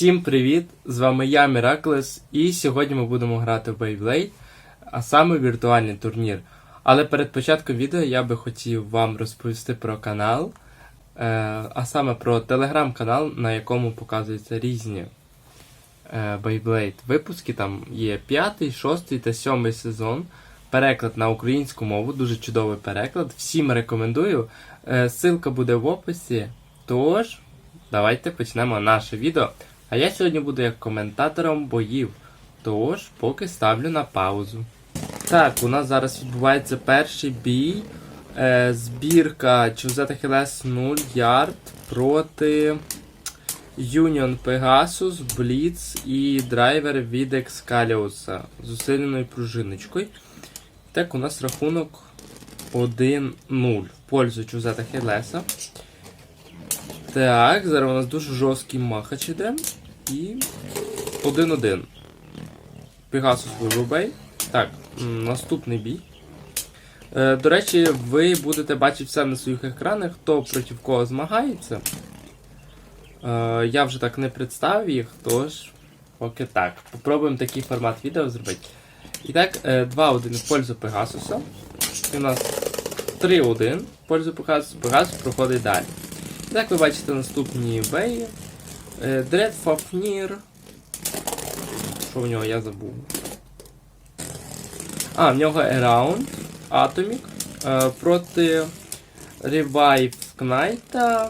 Всім привіт! З вами я, Міраклес, і сьогодні ми будемо грати в Beyblade, а саме віртуальний турнір. Але перед початком відео я би хотів вам розповісти про канал, е, а саме про телеграм-канал, на якому показуються різні е, Beyblade випуски. Там є п'ятий, шостий та сьомий сезон. Переклад на українську мову, дуже чудовий переклад. Всім рекомендую. Е, Ссылка буде в описі. Тож, давайте почнемо наше відео. А я сьогодні буду як коментатором боїв. Тож, поки ставлю на паузу. Так, у нас зараз відбувається перший бій. Е, збірка Чузета Хелес 0 Ярд проти Union Pegasus, Blitz і драйвер від Excalius з усиленою пружиночкою. Так, у нас рахунок 1-0 в пользу Чузета Хелеса. Так, зараз у нас дуже жорсткий махач іде. І 1-1. Пегасус вибубей. Так, наступний бій. Е, до речі, ви будете бачити все на своїх екранах, хто проти кого змагається. Е, я вже так не представив їх, тож поки так. Попробуємо такий формат відео зробити. І так, е, 2-1 в пользу Пегасуса. І у нас 3-1 в пользу Пегасуса. Пегасус проходить далі. І так ви бачите наступні беї. Е, Дред Фафнір. Що в нього я забув? А, в нього Around Atomic е, проти Revive Knight,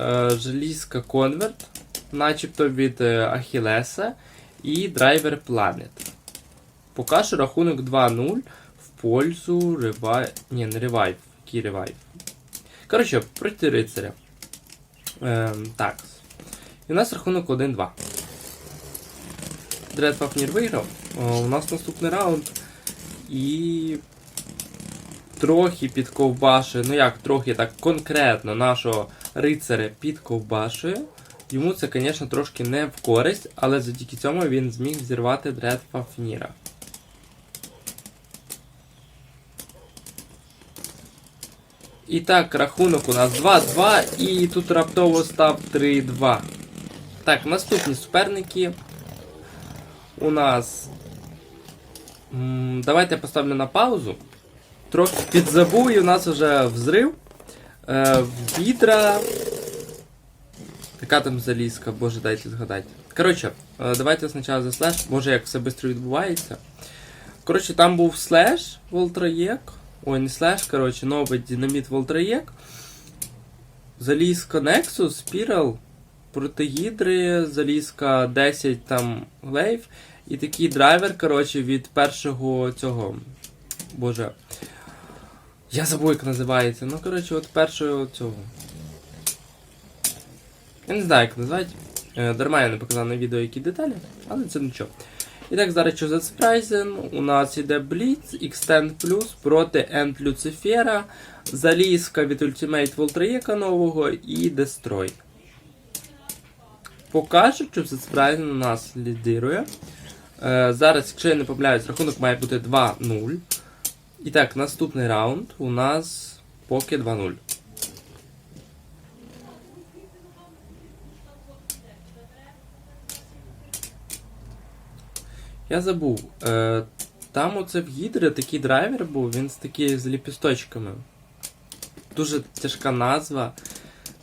е, Желізка Convert, начебто від е, Ахілеса і Driver Planet. Поки що рахунок 2-0 в пользу Revive. Ні, не Revive. Який Revive? Коротше, проти рицаря. Е, так. І у нас рахунок 1-2. Дред Фафнір виграв. У нас наступний раунд. І трохи підковбашує, ну як трохи так конкретно нашого рицаря підковбашує. Йому це, звісно, трошки не в користь, але завдяки цьому він зміг зірвати Дред Фафніра. І так, рахунок у нас 2-2, і тут раптово став 3-2. Так, наступні суперники. У нас. Давайте я поставлю на паузу. Трохи підзабув, і у нас вже взрив. Е, відра. Яка там залізка, боже, дайте згадати. Коротше, е, давайте спочатку за слеш. Боже, як все швидко відбувається. Коротше, там був слеш Волтраєк. Ой, не слеш, коротше, новий динаміт Волтраєк. Залізка Nexus, Spiral, проти Гідри, залізка 10 там глейв. І такий драйвер, коротше, від першого цього. Боже. Я забув, як називається. Ну, коротше, от першого цього. Я не знаю, як називати. Е, Дарма я не показав на відео які деталі, але це нічого. І так, зараз що за Спрайзен. У нас іде Blitz, Extend Plus проти End Люцифера, Залізка від Ultimate Волтраєка нового і Destroy. Покажуть, що Спрайзен у нас лідирує. Е, зараз, якщо я не помиляюсь, рахунок має бути 2-0. І так, наступний раунд у нас поки 2-0. Я забув. Е, там оце в Гідри такий драйвер був, він з такі з ліпісточками. Дуже тяжка назва.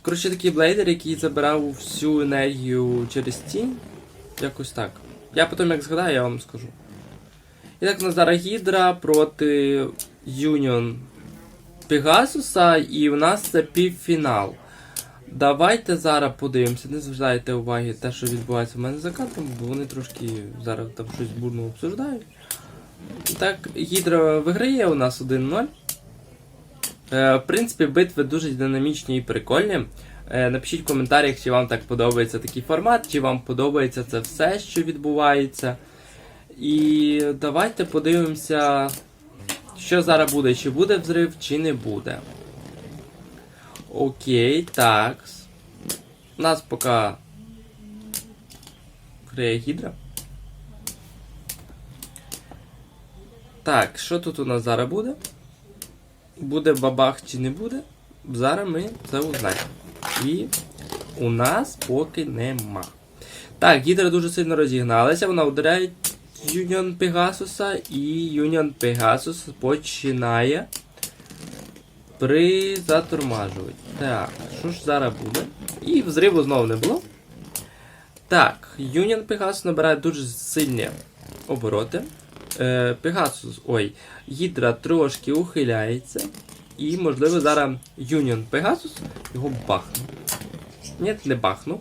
Коротше, такий блейдер, який забирав всю енергію через тінь. Якось так. Я потім як згадаю, я вам скажу. І так у нас зараз Гідра проти Юніон Пегасуса, і у нас це півфінал. Давайте зараз подивимося, не зважайте уваги те, що відбувається в мене за кадром, бо вони трошки зараз там щось бурно обсуждають. І Так, Гідра виграє у нас 1-0. Е, в принципі, битви дуже динамічні і прикольні. Е, напишіть в коментарях, чи вам так подобається такий формат, чи вам подобається це все, що відбувається. І давайте подивимося, що зараз буде, чи буде взрив, чи не буде. Окей, так. У нас поки грає гідра. Так, що тут у нас зараз буде? Буде бабах чи не буде? Зараз ми це узнаємо. І у нас поки нема. Так, Гідра дуже сильно розігналася, вона ударяє Юніон Пегасуса, і Юніон Пегасус починає призатормажувати. Так, що ж зараз буде? І взриву знову не було. Так, Юніон Пегасус набирає дуже сильні обороти. Е, Пегасус, ой, Гідра трошки ухиляється. І, можливо, зараз Юніон Пегасус його бахне. Ні, не бахнув.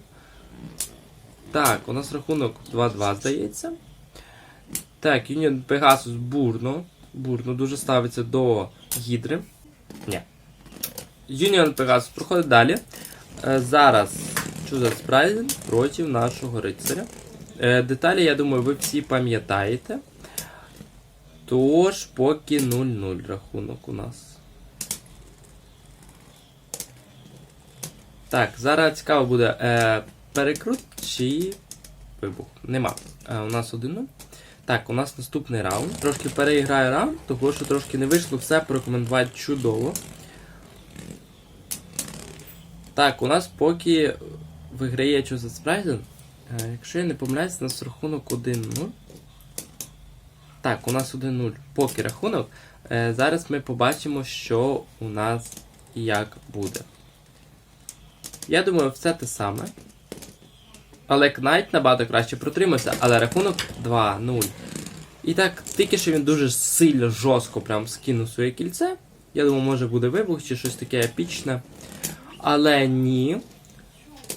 Так, у нас рахунок 2-2, здається. Так, Юніон Пегасус бурно. Бурно дуже ставиться до Гідри. Ні. Юніон Пегасус проходить далі. Е, зараз Чуза Спрайзен проти нашого рицаря. Е, деталі, я думаю, ви всі пам'ятаєте. Тож, поки 0-0 рахунок у нас. Так, зараз цікаво буде е, перекрут чи вибух. Нема. Е, у нас один. 0 Так, у нас наступний раунд. Трошки переіграю раунд, того що трошки не вийшло все порекомендувати чудово. Так, у нас поки виграє Чоза Спрайзен. Е, якщо я не помиляюсь, у нас рахунок 1-0. Так, у нас 1-0 поки рахунок. Е, зараз ми побачимо, що у нас як буде. Я думаю, все те саме. Але Кнайт набагато краще протримався, але рахунок 2-0. І так, тільки що він дуже сильно жорстко прям скинув своє кільце. Я думаю, може буде вибух чи щось таке епічне. Але ні.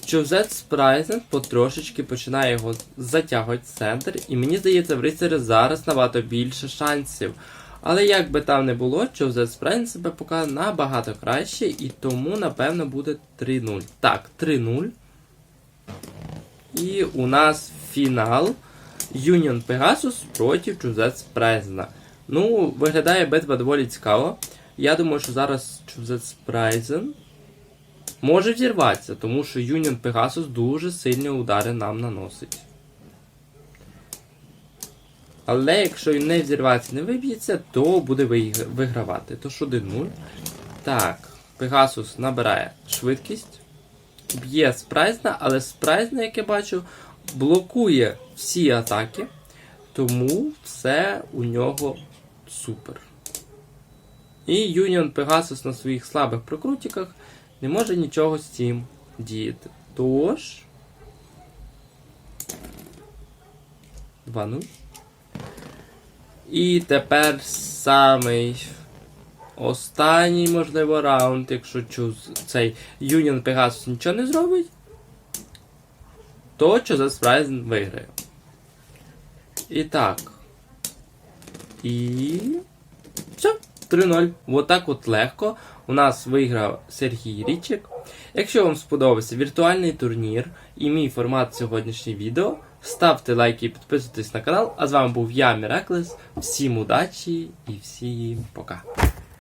Човзет Спрайзен потрошечки починає його затягувати в центр. І мені здається, в рицаря зараз набагато більше шансів. Але як би там не було, Човзет Спрайзен себе показав набагато краще, і тому, напевно, буде 3-0. Так, 3-0. І у нас фінал. Юніон Пегасус проти Чузет Спрайзена. Ну, виглядає битва доволі цікаво. Я думаю, що зараз Чузет Спрайзен може взірватися, тому що Юніон Пегасус дуже сильні удари нам наносить. Але якщо він не взірвається, не виб'ється, то буде вигра- вигравати. Тож 1-0. Так, Пегасус набирає швидкість. Б'є спрайзна, але спрайзна, як я бачу, блокує всі атаки. Тому все у нього супер. І Юніон Пегасус на своїх слабих прокрутиках не може нічого з цим діяти. Тож. 2-0. І тепер самий останній, можливо, раунд, якщо чуз цей Юніон Пегасус нічого не зробить, то Чозес Спрайзен виграє. І так. І. Все, 3-0. Вот так от легко. У нас виграв Сергій Річик. Якщо вам сподобався віртуальний турнір і мій формат сьогоднішнього відео, ставте лайки і підписуйтесь на канал. А з вами був я, Міраклес. Всім удачі і всім пока.